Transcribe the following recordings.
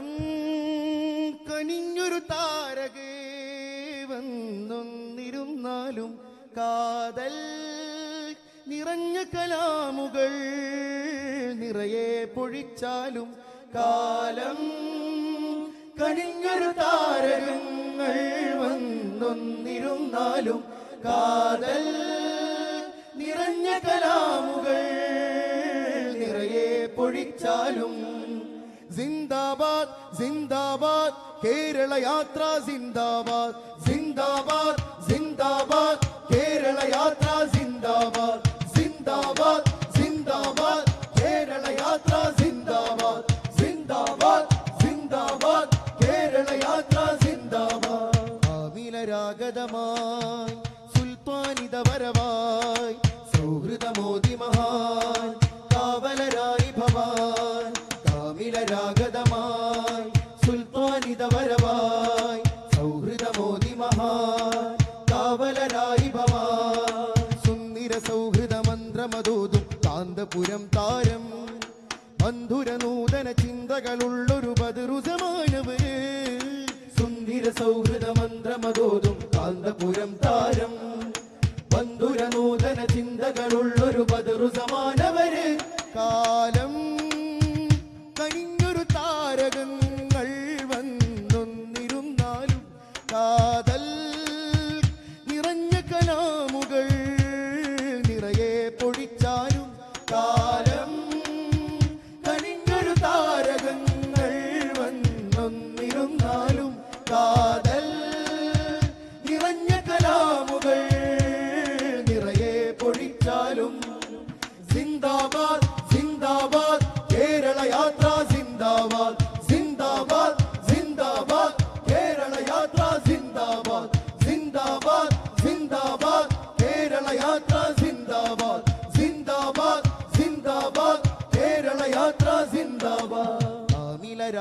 കാലം കനിഞ്ഞൊരു താരകേ വന്നൊന്നിരുന്നാലും കാതൽ നിറഞ്ഞ കലാമുകൾ നിറയെ പൊഴിച്ചാലും കാലം കനിഞ്ഞൊരു താരകങ്ങൾ വന്നൊന്നിരുന്നാലും കാതൽ നിറഞ്ഞ കലാമുകൾ നിറയെ പൊഴിച്ചാലും സിന്ദാബാദ് സിന്ദാബാദ് കേരള യാത്ര സിന്ദാബാദ് സിന്ദാബാദ് സിന്ദാബാദ് കേരള യാത്ര സിന്ദാബാദ് സൗഹൃദ മന്ത്രമതോതും കാന്തപുരം താരം. മന്ധുര നൂതന ചിന്തകളുള്ളൊരു ബദറുസമാനവര് സുന്ദര സൗഹൃദ മന്ത്രമതോതും കാന്തപുരം താരം. മന്ധുര നൂതന ചിന്തകളുള്ളൊരു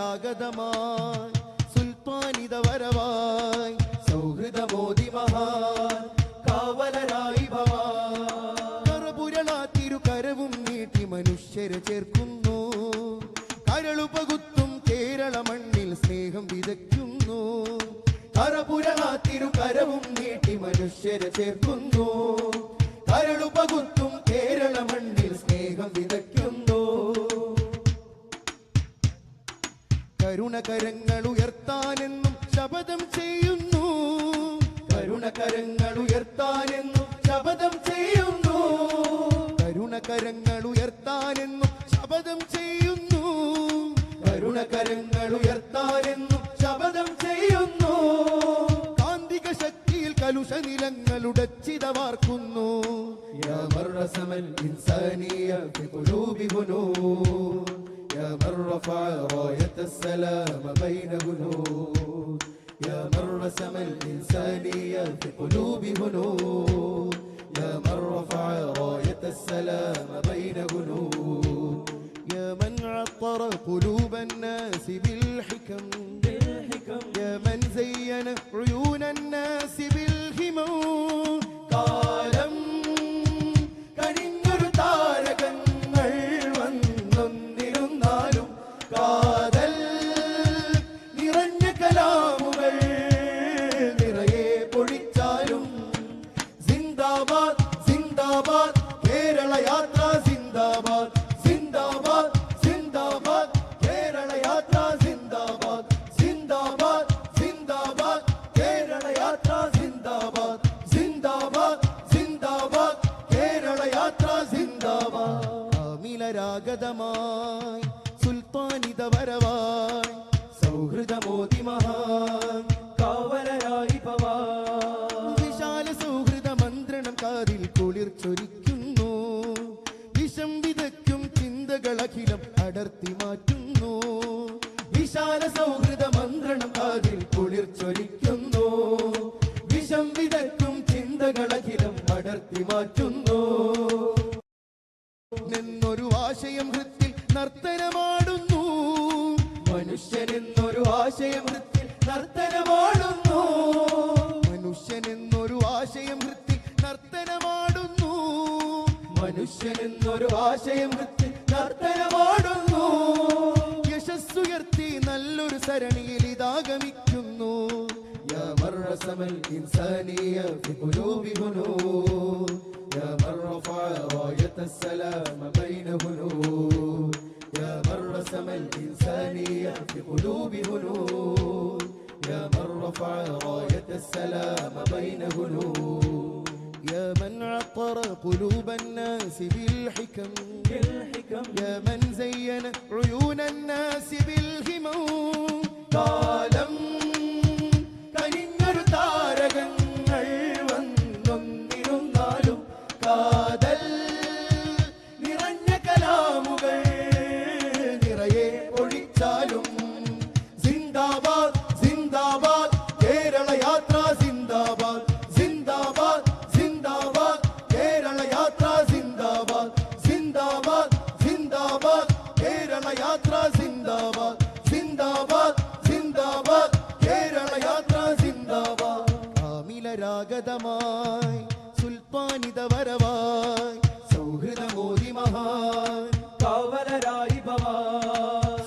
ആമിലരാഗതമായി സുൽത്താനിത വരവായി. സൗഹൃദ സൗഹൃദമോദി മഹാൻ. കാവലരായി ഭവാൻ. കരവും നീട്ടി മനുഷ്യരെ ചേർക്കുന്നു. കരളു പകുത്തും കേരള മണ്ണിൽ സ്നേഹം വിതയ്ക്കുന്നു. കറപുരളാ തിരുകരവും നീട്ടി മനുഷ്യരെ ചേർക്കുന്നു. കരളു പകുത്തും കേരള മണ്ണിൽ സ്നേഹം വിതയ്ക്കുന്നു. കരുണകരങ്ങൾ ഉയർത്താനെന്നും ശപഥം ചെയ്യുന്നു. കരുണകരങ്ങൾ ഉയർത്താനെന്നും ശപഥം ചെയ്യുന്നു. കരുണകരങ്ങൾ ഉയർത്താനെന്നും ശപഥം ചെയ്യുന്നു. കരുണകരങ്ങൾ ഉയർത്താനെന്നും ശപഥം ചെയ്യുന്നു. കാന്തിക ശക്തിയിൽ കലുഷ നിലങ്ങളുടെ ചിതവാർക്കുന്നു സമൽ يا من رفع راية السلام بين جنود يا من رسم الإنسانية في قلوب هنود يا من رفع راية السلام بين جنود. يا من عطر قلوب الناس بالحكم بالحكم. يا من زين عيون അമിലരാഗതമായി സുൽത്താനിത വരവായി സൗഹൃദമോതി മഹാൻ കാവലരായി പവാ വിശാല സൗഹൃദ മന്ത്രണം കാതിൽ കുളിർ ചൊരിക്കുന്നു. വിഷം വിതയ്ക്കും ചിന്തകൾ അഖിലം അടർത്തി മാറ്റുന്നു. വിശാല സൗഹൃദ മന്ത്രണം കാതിൽ കുളിർ ചൊരിക്കുന്നു. വിഷം വിതയ്ക്കും ചിന്തകൾ അഖിലം അടർത്തി മാറ്റുന്നു. നർത്തനമാടുന്നു മനുഷ്യൻ എന്നൊരു ആശയം ഹൃത്തിൽ നർത്തനമാടുന്നു മനുഷ്യൻ എന്നൊരു ആശയം ഹൃത്തിൽ നർത്തനമാടുന്നു മനുഷ്യൻ എന്നൊരു ആശയം ഹൃത്തിൽ നർത്തനമാടുന്നു യശസ്സുയർത്തി നല്ലൊരു സരണിയിൽ ഇതാഗമിക്കുന്നു യാ മർറസമൽ ഇൻസാനിയ ഫി ഖുലൂബി ഹുനൂർ യാ മർറഫഅ റായത السلام بين هنور يا مرسم الإنسانية في قلوب هنور يا من رفع راية السلام بين هنور يا من عطر قلوب الناس بالحكم. بالحكم. يا من زين عيون കാമിലരാഗതമായി സുൽത്താനിത വരവായി. സൗഹൃദമോദി മഹാൻ. കാവലരായി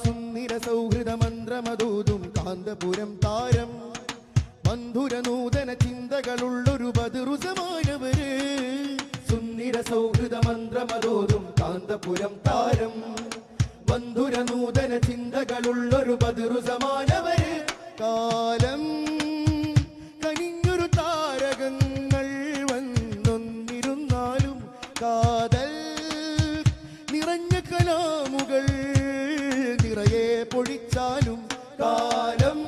സുന്ദര സൗഹൃദ മന്ത്രമതൂതും കാന്തപുരം താരം. മന്ധുര നൂതന ചിന്തകളുള്ളൊരു ബദറുസമാനവര് സുന്ദര സൗഹൃദ മന്ത്രമതോതും കാന്തപുരം താരം. മന്ധുര നൂതന ചിന്തകളുള്ളൊരു നിറയെ പൊഴിച്ചാലും കാലം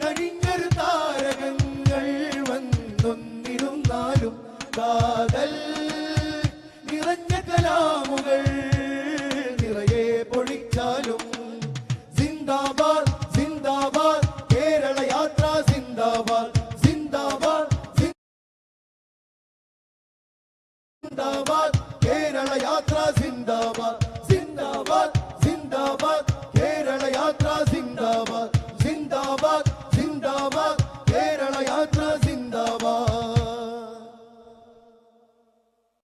കഴിഞ്ഞൊരു താരകങ്ങൾ വന്നൊന്നിരുന്നാലും കാതൽ നിറഞ്ഞ കലാമുകൾ നിറയെ പൊഴിച്ചാലും സിന്ദാബാദ് സിന്ദാബാദ് കേരള യാത്ര സിന്ദാബാദ് സിന്ദാബാദ് സിന്ദാബാദ് കേരള യാത്ര സിന്ദാബാദ്.